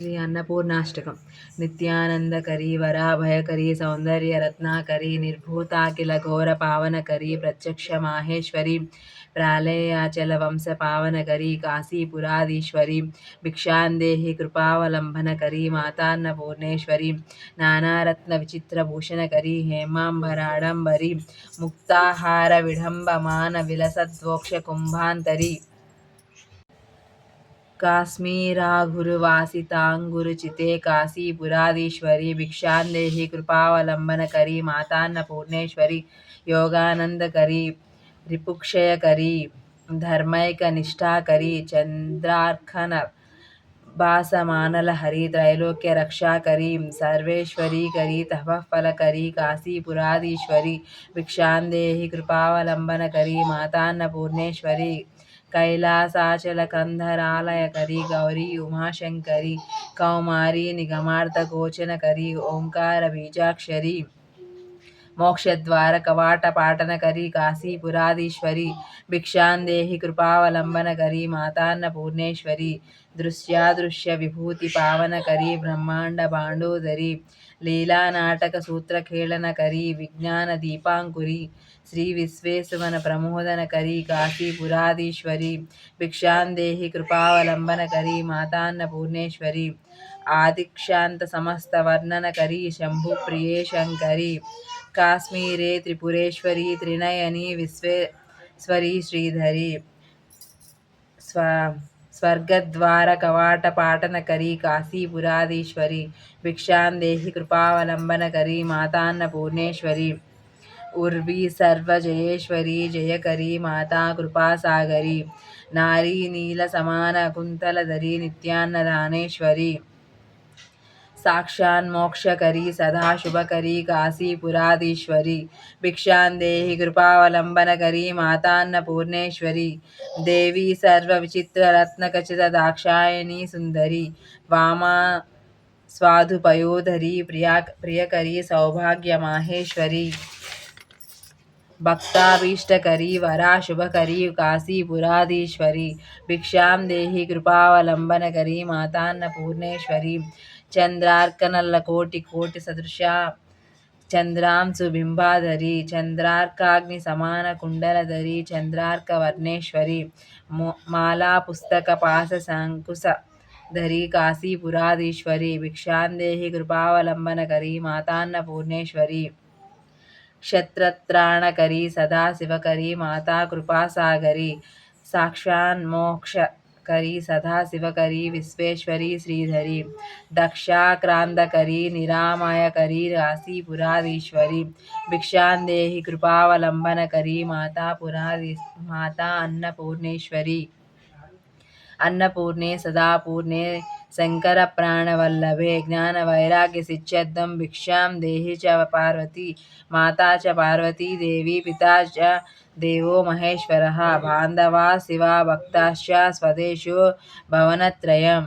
శ్రీ అన్నపూర్ణాష్టకం నిత్యానందకరీ వరాభయకరీ సౌందర్యరత్నాకరీ నిర్భూతాఖిల ఘోర పావనకరీ ప్రత్యక్ష మాహేశ్వరి ప్రాళయాచల వంశ పావనకరీ కాశీపురాధీశ్వరి భిక్షాందేహి కృపావలంబనకరీ మాతాన్నపూర్ణేశ్వరి నానారత్న విచిత్రభూషణకరీ హేమాంబరాడంబరి ముక్తాహార విడంబమాన విలసద్వోక్ష కుంభాంతరి काश्मीराङ्गुरवासिताङ्गुरचिते काशीपुराधीश्वरि भिक्षान्देहि कृपावलम्बनकरि करी योगानन्दकरि रिपुक्षयकरि धर्मैकनिष्ठाकरि चन्द्रार्कन भासमानलहरि त्रैलोक्यरक्षाकरी सर्वेश्वरीकरी तपःफलकरी काशीपुराधीश्वरि भिक्षान्देहि कृपावलम्बनकरी मातान्नपूर्णेश्वरि కైలాసాచల కంధరాలయకరి గౌరీ ఉమాశంకరి కౌమారి నిగమార్థ గోచనకరి ఓంకార బీజాక్షరి మోక్షద్వార కవాట పాటన కరీ కాశీపురాధీశ్వరి భిక్షాందేహి కృపావలంబన కరీ మాతాన్న పూర్ణేశ్వరి దృశ్యాదృశ్య విభూతి పావన కరీ బ్రహ్మాండ బాండోదరి లీలానాటక సూత్రఖేళన కరీ విజ్ఞాన దీపాంకురి శ్రీ విశ్వేశ్వన ప్రమోదన కరీ కాశీపురాధీశ్వరి భిక్షాందేహి కృపావలంబన కరీ మాతాన్న పూర్ణేశ్వరి ఆదిక్షాంత సమస్త వర్ణన కరీ శంభు ప్రియే శంకరి काश्मीरे, त्रिपुरेश्वरी, त्रिनयनी, विश्वेश्वरी, श्रीधरी, स्व, स्वर्गद्वारकवाटपाटनकरी, काशीपुराधीश्वरी भिक्षां देहि कृपावलम्बनकरी, मातान्नपूर्णेश्वरी, उर्वी, सर्वजयेश्वरी, जयकरी, माता, कृपासागरी, नारी नीलसमानकुन्तलधरी नित्यान्नदानेश्वरी साक्षान्मोक्षकरी सदाशुभकरी काशीपुराधीश्वरी भिक्षान्देहि कृपावलम्बनकरी मातान्नपूर्णेश्वरी देवी सर्वविचित्ररत्नखचितदाक्षायणी सुन्दरी। वामा स्वाधुपयोधरी प्रिया प्रियकरी सौभाग्यमाहेश्वरी भक्ताभीष्टकरी वराशुभकरी काशीपुराधीश्वरी भिक्षां देहि कृपावलम्बनकरी मातान्नपूर्णेश्वरी చంద్రార్కనల్ల కోటి కోటి సదృశ. చంద్రాంశు బింబాధరి చంద్రార్కాగ్ని సమాన కుండలధరి చంద్రార్క వర్ణేశ్వరి మాలా పుస్తక పాస సంకుశ ధరి కాశీపురాధీశ్వరి భిక్షాందేహి కృపావలంబనకరి మాతాన్న పూర్ణేశ్వరి క్షత్రత్రాణకరి సదాశివకరి మాతా కృపాసాగరి సాక్షాన్మోక్ష करी सदा शिवकरी विश्वेश्वरी, श्रीधरी, दक्षाक्रांतकरी, निरामायकरी, राशिपुराधीश्वरी भिक्षांदेहि कृपावलंबनकरी माता पुराधि माता अन्नपूर्णेश्वरी, अन्नपूर्णे सदा पूर्णे शंकर शङ्करप्राणवल्लभे ज्ञानवैराग्यशिष्यदं भिक्षां देहि च पार्वती, माता च पार्वतीदेवी पिता च देवो महेश्वरः, बान्धवाः, शिवा, भक्ताश्च स्वदेशो भवनत्रयम्।